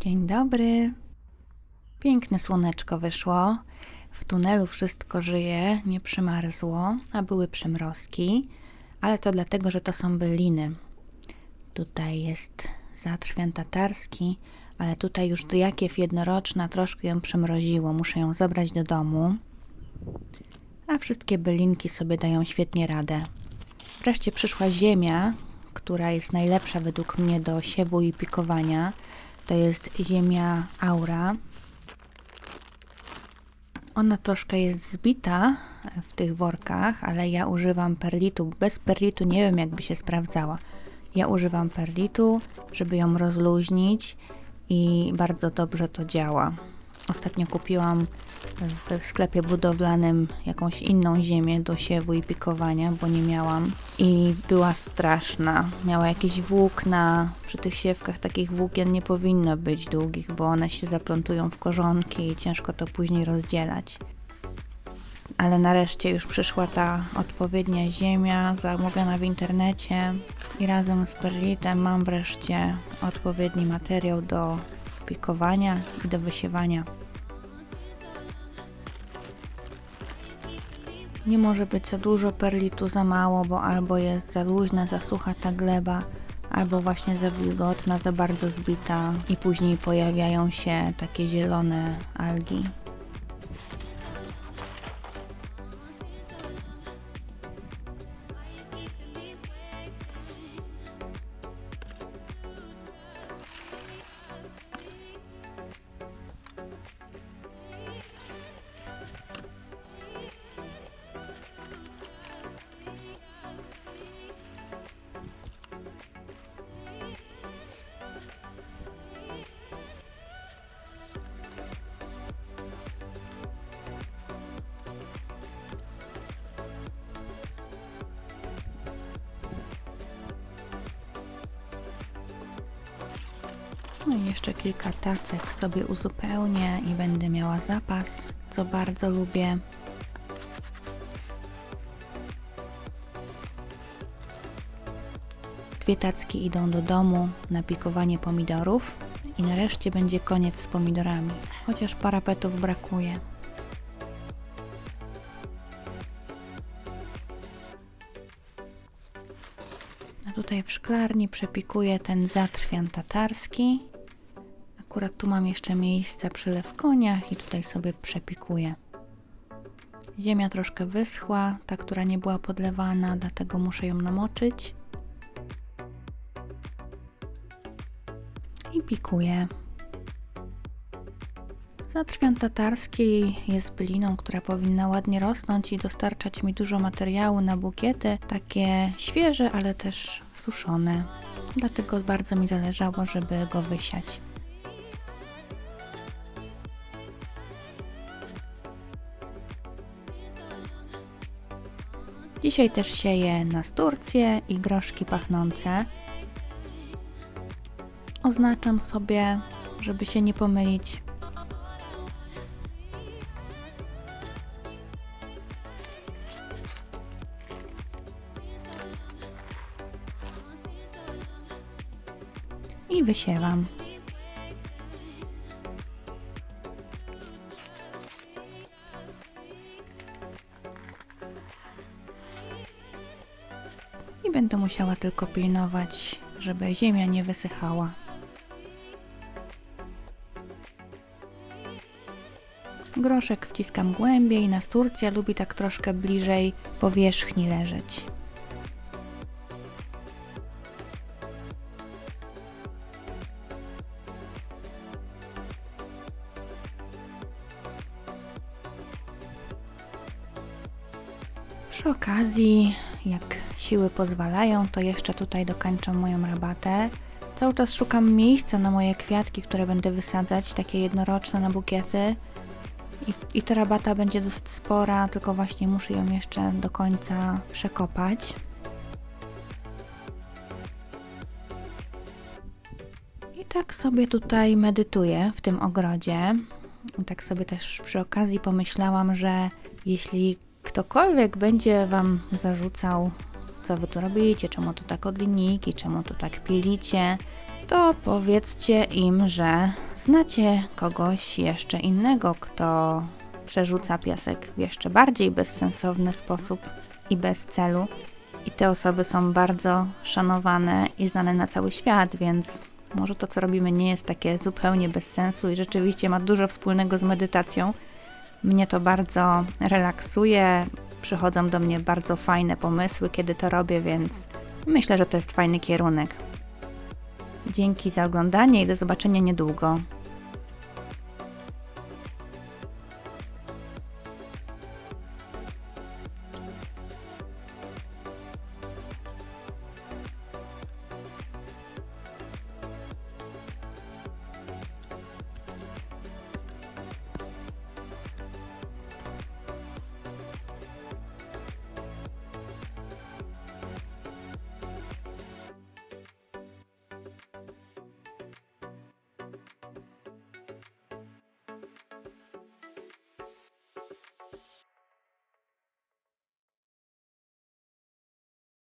Dzień dobry. Piękne słoneczko wyszło. W tunelu wszystko żyje, nie przymarzło, a były przymrozki, ale to dlatego, że to są byliny. Tutaj jest zatrzwian tatarski, ale tutaj już jakiew jednoroczna troszkę ją przymroziło. Muszę ją zabrać do domu. A wszystkie bylinki sobie dają świetnie radę. Wreszcie przyszła ziemia, która jest najlepsza według mnie do siewu i pikowania. To jest ziemia aura. Ona troszkę jest zbita w tych workach, ale ja używam perlitu. Bez perlitu nie wiem, jakby się sprawdzała. Ja używam perlitu, żeby ją rozluźnić i bardzo dobrze to działa. Ostatnio kupiłam w sklepie budowlanym jakąś inną ziemię do siewu i pikowania, bo nie miałam. I była straszna. Miała jakieś włókna. Przy tych siewkach takich włókien nie powinno być długich, bo one się zaplątują w korzonki i ciężko to później rozdzielać. Ale nareszcie już przyszła ta odpowiednia ziemia zamówiona w internecie i razem z perlitem mam wreszcie odpowiedni materiał do pikowania i do wysiewania. Nie może być za dużo perlitu, za mało, bo albo jest za luźna, za sucha ta gleba, albo właśnie za wilgotna, za bardzo zbita i później pojawiają się takie zielone algi. No i jeszcze kilka tacek sobie uzupełnię i będę miała zapas, co bardzo lubię. Dwie tacki idą do domu na pikowanie pomidorów i nareszcie będzie koniec z pomidorami, chociaż parapetów brakuje. A tutaj w szklarni przepikuję ten zatrwian tatarski. Akurat tu mam jeszcze miejsce przy koniach i tutaj sobie przepikuję. Ziemia troszkę wyschła, ta, która nie była podlewana, dlatego muszę ją namoczyć. I pikuję. Zatrwian tatarski jest byliną, która powinna ładnie rosnąć i dostarczać mi dużo materiału na bukiety, takie świeże, ale też suszone. Dlatego bardzo mi zależało, żeby go wysiać. Dzisiaj też sieję nasturcje i groszki pachnące. Oznaczam sobie, żeby się nie pomylić, i wysiewam. Będę musiała tylko pilnować, żeby ziemia nie wysychała. Groszek wciskam głębiej, nasturcja lubi tak troszkę bliżej powierzchni leżeć. Przy okazji, jak siły pozwalają, to jeszcze tutaj dokończę moją rabatę. Cały czas szukam miejsca na moje kwiatki, które będę wysadzać, takie jednoroczne na bukiety. I, I ta rabata będzie dosyć spora, tylko właśnie muszę ją jeszcze do końca przekopać. I tak sobie tutaj medytuję w tym ogrodzie. I tak sobie też przy okazji pomyślałam, że jeśli ktokolwiek będzie Wam zarzucał co wy tu robicie, czemu tu tak od czemu tu tak pilicie, to powiedzcie im, że znacie kogoś jeszcze innego, kto przerzuca piasek w jeszcze bardziej bezsensowny sposób i bez celu. I te osoby są bardzo szanowane i znane na cały świat, więc może to, co robimy, nie jest takie zupełnie bez sensu i rzeczywiście ma dużo wspólnego z medytacją. Mnie to bardzo relaksuje, przychodzą do mnie bardzo fajne pomysły, kiedy to robię, więc myślę, że to jest fajny kierunek. Dzięki za oglądanie i do zobaczenia niedługo.